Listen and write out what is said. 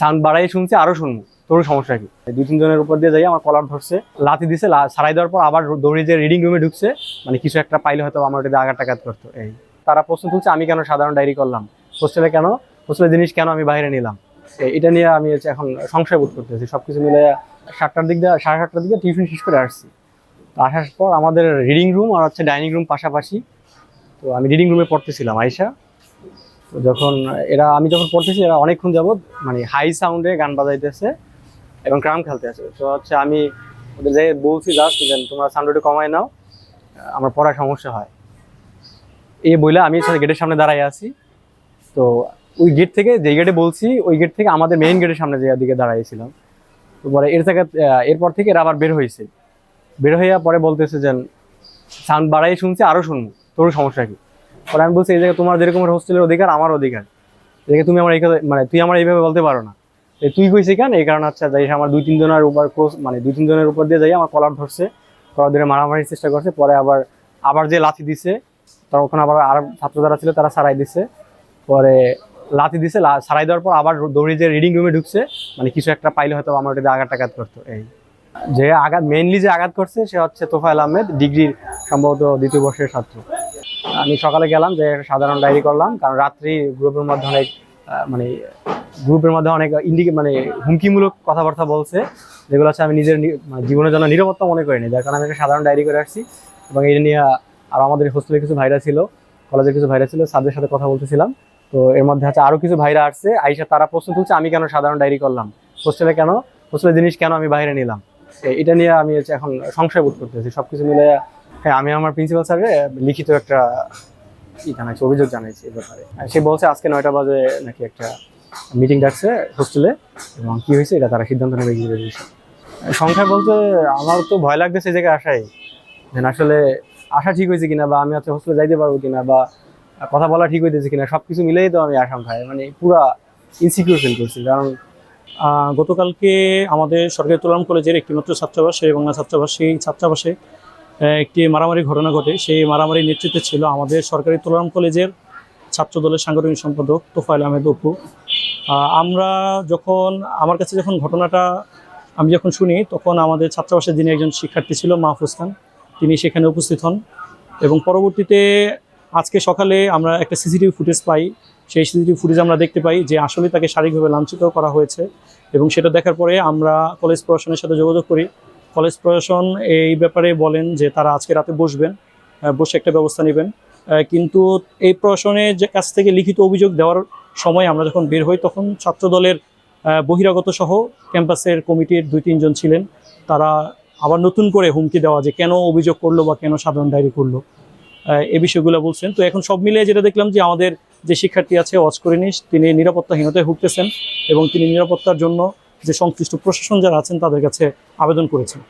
Sound বাড়াই শুনছি, আরও শুনব। তোর সমস্যা কি? দুই, তিনজনের উপর দিয়ে যাই, আমার কলার ধরছে, লাথি দিছে সারাই দেওয়ার পর আবার দৌড়ে যে রিডিং রুমে ঢুকছে মানে কিছু একটা পাইলে হয়তো আমার ওটাতে আঘাত টাঘাত করতো। এই, তারা প্রশ্ন তুলছে, আমি কেন সাধারণ ডায়েরি করলাম? হোস্টেলে কেন? হোস্টেলের জিনিস কেন আমি বাইরে নিলাম? এটা নিয়ে আমি হচ্ছে এখন সংশয় বোধ করতেছি। সব কিছু মিলে সাতটার দিক দিয়ে, সাড়ে সাতটার দিকে টিউশন শেষ করে আসছি। আসার পর আমাদের রিডিং রুম আর হচ্ছে ডাইনিং রুম পাশাপাশি, তো আমি রিডিং রুমে পড়তেছিলাম আইসা তো যখন এরা, আমি যখন পড়তেছি, এরা অনেকক্ষণ যাবত মানে হাই সাউন্ডে গান বাজাইতেছে এবং ক্রাম খেলতে আছে। তো হচ্ছে আমি ওদের যাই বলছি জাস্ট দেন তোমরা সাউন্ড একটু কমায় নাও, আমার পড়ার সমস্যা হয়। এই বইলে আমি সাথে গেটের সামনে দাঁড়াই আছি। তো ওই গেট থেকে যেই গেটে বলছি, ওই গেট থেকে আমাদের মেইন গেটের সামনে যে দিকে দাঁড়াইছিলাম তো পরে এর থেকে এরপর থেকে এরা আবার বের হয়েছে বের হইয়া পরে বলতেছে যে সাউন্ড বাড়াই শুনছি আরও শুনব। তোর সমস্যা কি? পরে আমি বলছি, এই জায়গায় তোমার যেরকম হোস্টেলের অধিকার আমার অধিকার। জায়গায় তুমি আমার এই মানে তুই আমার এইভাবে বলতে পারো না। তুই কইছি কেন? এই কারণে আচ্ছা যাই আমার দুই তিনজনের উপর ক্রোস মানে দুই তিনজনের উপর দিয়ে যাই, আমার কলার ধরছে। কলার ধরে মারামারির চেষ্টা করছে, পরে আবার আবার যে লাথি দিছে তখন আবার আর ছাত্র যারা ছিল, তারা সারাই দিছে। পরে লাথি দিছে সারাই দেওয়ার পর আবার দৌড়ে যে রিডিং রুমে ঢুকছে মানে কিছু একটা পাইলে হয়তো আমার ওটাতে আঘাত টাঘাত করতো। এই যে আঘাত মেইনলি যে আঘাত করছে, সে হচ্ছে তোফায়েল আহমেদ, ডিগ্রির সম্ভবত দ্বিতীয় বর্ষের ছাত্র। আমি সকালে গেলাম যে সাধারণ ডায়েরি করলাম, কারণ রাত্রি গ্রুপের মধ্যে অনেক মানে গ্রুপের মধ্যে অনেক ইন্ডিকে মানে হুমকিমূলক কথাবার্তা বলছে, যেগুলো হচ্ছে আমি নিজের মানে জীবনের জন্য নিরাপত্তা মনে করিনি। যার কারণে আমি একটা সাধারণ ডায়েরি করে আসছি এবং এটা নিয়ে আর আমাদের হোস্টেলে কিছু ভাইরা ছিল, কলেজের কিছু ভাইরা ছিল, স্যারদের সাথে কথা বলতেছিলাম। তো এর মধ্যে হচ্ছে আরও কিছু ভাইরা আসছে, আইসা তারা প্রশ্ন তুলছে, আমি কেন সাধারণ ডায়েরি করলাম? হোস্টেলে কেন? হোস্টেলের জিনিস কেন আমি বাইরে নিলাম? এটা নিয়ে আমি হচ্ছে এখন সংশয় বোধ করতেছি। সবকিছু মিলে হ্যাঁ আমি আমার প্রিন্সিপাল স্যারে লিখিত একটা ই জানাইছি, অভিযোগ জানাইছি এ ব্যাপারে। সে বলছে আজকে নয়টা বাজে নাকি একটা মিটিং ডাকছে হোস্টেলে এবং কি হয়েছে এটা তারা সিদ্ধান্ত নেবে দিয়েছে বলতে আমার তো ভয় লাগতেছে জায়গায় আসাই যে না আসলে আসা ঠিক হয়েছে কিনা বা আমি হচ্ছে হোস্টেলে যাইতে পারব কিনা বা কথা বলা ঠিক হইতেছে কিনা সব কিছু মিলেই তো আমি আশঙ্কায় মানে পুরা ইনসিকিউর ফিল করছি, কারণ গতকালকে আমাদের সরকারি তুলাম কলেজের একটিমাত্র ছাত্রাবাস এই বাংলা ছাত্রাবাস সেই ছাত্রাবাসে একটি মারামারি ঘটনা ঘটে। সেই মারামারি নেতৃত্বে ছিল আমাদের সরকারি তুলাম কলেজের ছাত্র দলের সাংগঠনিক সম্পাদক তোফায়েল আহমেদ অপু। আমরা যখন, আমার কাছে যখন ঘটনাটা আমি যখন শুনি, তখন আমাদের ছাত্রাবাসের যিনি একজন শিক্ষার্থী ছিল, মাহফুজ খান, তিনি সেখানে উপস্থিত হন এবং পরবর্তীতে আজকে সকালে আমরা একটা সিসিটিভি ফুটেজ পাই। সেই সিসিটিভি ফুটেজ আমরা দেখতে পাই যে আসলে তাকে শারীরিকভাবে লাঞ্ছিত করা হয়েছে এবং সেটা দেখার পরে আমরা কলেজ প্রশাসনের সাথে যোগাযোগ করি। কলেজ প্রশাসন এই ব্যাপারে বলেন যে তারা আজকে রাতে বসবেন বসে একটা ব্যবস্থা নেবেন। কিন্তু এই প্রশাসনের যে কাছ থেকে লিখিত অভিযোগ দেওয়ার সময় আমরা যখন বের হই, তখন ছাত্র দলের বহিরাগত সহ ক্যাম্পাসের কমিটির দুই, তিনজন ছিলেন। তারা আবার নতুন করে হুমকি দেওয়া যে কেন অভিযোগ করল বা কেন সাধারণ ডায়েরি করল এ বিষয়গুলো বলছেন। তো এখন সব মিলিয়ে যেটা দেখলাম যে আমাদের যে শিক্ষার্থী আছে ওয়াজ করিনি তিনি নিরাপত্তাহীনতায় ভুগতেছেন এবং তিনি নিরাপত্তার জন্য যে সংশ্লিষ্ট প্রশাসন যারা আছেন তাদের কাছে আবেদন করেছেন।